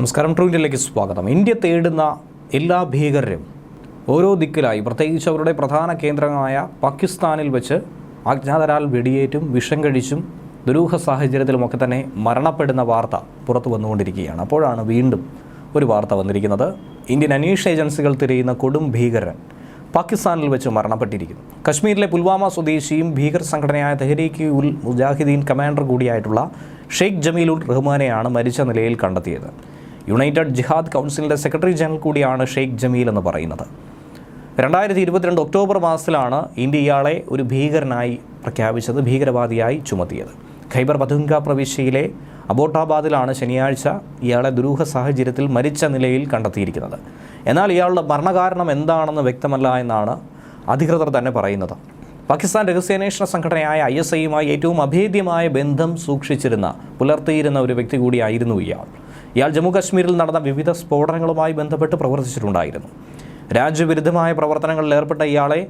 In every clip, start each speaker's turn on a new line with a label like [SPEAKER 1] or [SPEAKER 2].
[SPEAKER 1] നമസ്കാരം ട്രൂ ഇന്ത്യയിലേക്ക് സ്വാഗതം. ഇന്ത്യ തേടുന്ന എല്ലാ ഭീകരരും ഓരോ ദിക്കിലായി പ്രത്യേകിച്ച് അവരുടെ പ്രധാന കേന്ദ്രമായ പാകിസ്ഥാനിൽ വെച്ച് അജ്ഞാതരാൽ വെടിയേറ്റും വിഷം കഴിച്ചും ദുരൂഹ സാഹചര്യത്തിലുമൊക്കെ തന്നെ മരണപ്പെടുന്ന വാർത്ത പുറത്തു വന്നുകൊണ്ടിരിക്കുകയാണ്. അപ്പോഴാണ് വീണ്ടും ഒരു വാർത്ത വന്നിരിക്കുന്നത്. ഇന്ത്യൻ അന്വേഷണ ഏജൻസികൾ തിരയുന്ന കൊടും ഭീകരൻ പാകിസ്ഥാനിൽ വെച്ച് മരണപ്പെട്ടിരിക്കുന്നു. കശ്മീരിലെ പുൽവാമ സ്വദേശിയും ഭീകര സംഘടനയായ തെഹരീക്ക് ഉൽ മുജാഹിദ്ദീൻ കമാൻഡർ കൂടിയായിട്ടുള്ള ഷെയ്ഖ് ജമീൽ ഉൽ റഹ്മാനെയാണ് മരിച്ച നിലയിൽ കണ്ടെത്തിയത്. യുണൈറ്റഡ് ജിഹാദ് കൗൺസിലിന്റെ സെക്രട്ടറി ജനറൽ കൂടിയാണ് ഷെയ്ഖ് ജമീൽ എന്ന് പറയുന്നത്. രണ്ടായിരത്തി ഇരുപത്തിരണ്ട് ഒക്ടോബർ മാസത്തിലാണ് ഇന്ത്യ ഇയാളെ ഒരു ഭീകരനായി പ്രഖ്യാപിച്ചത് ഭീകരവാദിയായി ചുമത്തിയത്. ഖൈബർ പതുങ്ക പ്രവിശ്യയിലെ അബോട്ടാബാദിലാണ് ശനിയാഴ്ച ഇയാളെ ദുരൂഹ സാഹചര്യത്തിൽ മരിച്ച നിലയിൽ കണ്ടെത്തിയിരിക്കുന്നത്. എന്നാൽ ഇയാളുടെ മരണകാരണം എന്താണെന്ന് വ്യക്തമല്ല എന്നാണ് അധികൃതർ തന്നെ പറയുന്നത്. പാകിസ്ഥാൻ രഹസ്യാന്വേഷണ സംഘടനയായ ഐ എസ് ഐയുമായി ഏറ്റവും അഭേദ്യമായ ബന്ധം സൂക്ഷിച്ചിരുന്ന പുലർത്തിയിരുന്ന ഒരു വ്യക്തി കൂടിയായിരുന്നു ഇയാൾ. ഇയാൾ ജമ്മു കാശ്മീരിൽ നടന്ന വിവിധ സ്ഫോടനങ്ങളുമായി ബന്ധപ്പെട്ട് പ്രവർത്തിച്ചിട്ടുണ്ടായിരുന്നു. രാജ്യവിരുദ്ധമായ പ്രവർത്തനങ്ങളിൽ ഏർപ്പെട്ട ഇയാളെ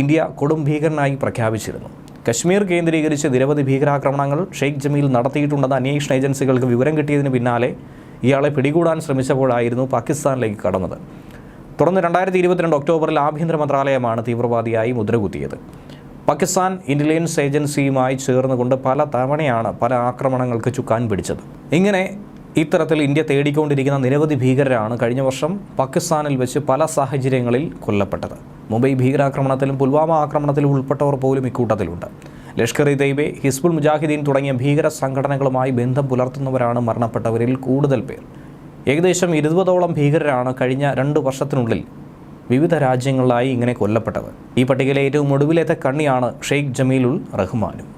[SPEAKER 1] ഇന്ത്യ കൊടും ഭീകരനായി പ്രഖ്യാപിച്ചിരുന്നു. കശ്മീർ കേന്ദ്രീകരിച്ച് നിരവധി ഭീകരാക്രമണങ്ങൾ ഷെയ്ഖ് ജമീൽ നടത്തിയിട്ടുണ്ടെന്ന് അന്വേഷണ ഏജൻസികൾക്ക് വിവരം കിട്ടിയതിന് പിന്നാലെ ഇയാളെ പിടികൂടാൻ ശ്രമിച്ചപ്പോഴായിരുന്നു പാകിസ്ഥാനിലേക്ക് കടന്നത്. തുടർന്ന് രണ്ടായിരത്തി ഇരുപത്തിരണ്ട് ഒക്ടോബറിൽ ആഭ്യന്തര മന്ത്രാലയമാണ് തീവ്രവാദിയായി മുദ്രകുത്തിയത്. പാകിസ്ഥാൻ ഇന്റലിജൻസ് ഏജൻസിയുമായി ചേർന്നുകൊണ്ട് പല തവണയാണ് പല ആക്രമണങ്ങൾക്ക് ചുക്കാൻ പിടിച്ചത്. ഇങ്ങനെ ഇത്തരത്തിൽ ഇന്ത്യ തേടിക്കൊണ്ടിരിക്കുന്ന നിരവധി ഭീകരരാണ് കഴിഞ്ഞ വർഷം പാകിസ്ഥാനിൽ വെച്ച് പല സാഹചര്യങ്ങളിൽ കൊല്ലപ്പെട്ടത്. മുംബൈ ഭീകരാക്രമണത്തിലും പുൽവാമ ആക്രമണത്തിലും ഉൾപ്പെട്ടവർ പോലും ഇക്കൂട്ടത്തിലുണ്ട്. ലഷ്കർ ഇ തൈബെ ഹിസ്ബുൾ മുജാഹിദ്ദീൻ തുടങ്ങിയ ഭീകര സംഘടനകളുമായി ബന്ധം പുലർത്തുന്നവരാണ് മരണപ്പെട്ടവരിൽ കൂടുതൽ പേർ. ഏകദേശം ഇരുപതോളം ഭീകരരാണ് കഴിഞ്ഞ രണ്ട് വർഷത്തിനുള്ളിൽ വിവിധ രാജ്യങ്ങളിലായി ഇങ്ങനെ കൊല്ലപ്പെട്ടത്. ഈ പട്ടികയിലെ ഏറ്റവും ഒടുവിലത്തെ കണ്ണിയാണ് ഷെയ്ഖ് ജമീലുൽ റഹ്മാനും.